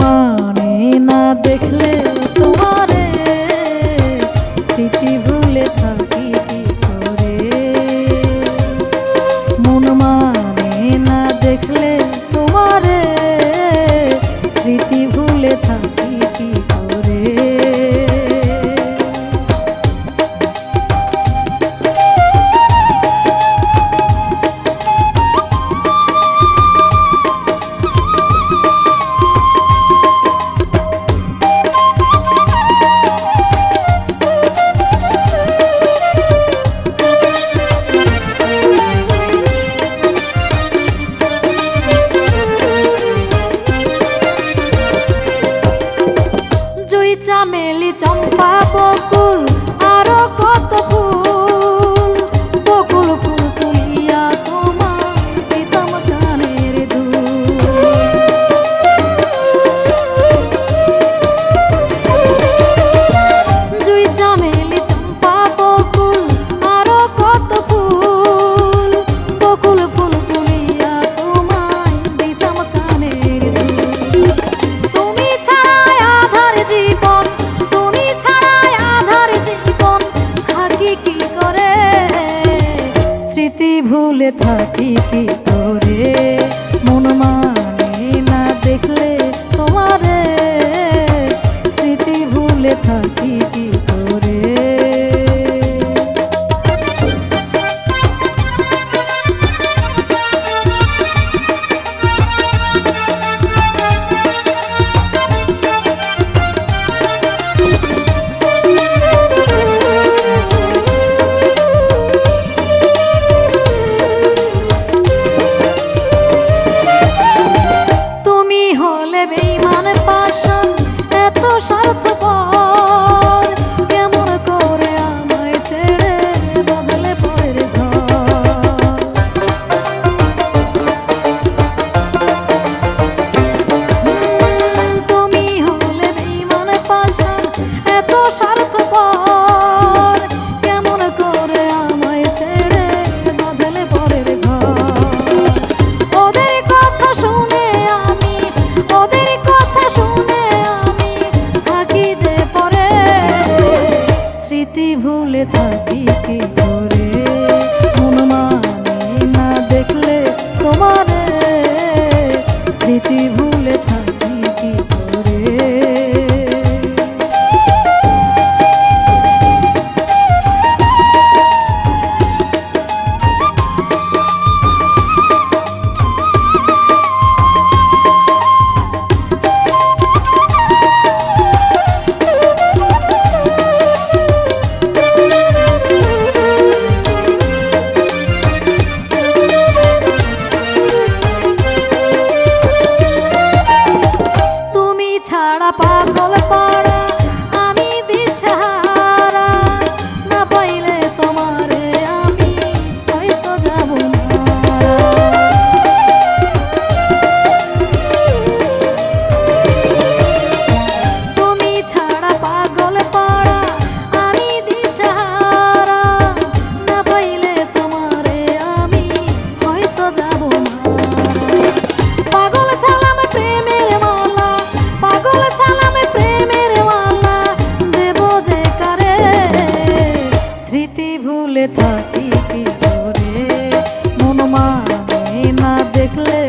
মা থাকি কি করে? মন মানে না দেখলে তোমারে স্মৃতি ভুলে থাকি কি পাশান এত স্বার্থপর। থাকি করে? কোনো মানে না দেখলে তোমার স্মৃতি পা ভুলে থাকি কি করে? মন মানে না দেখলে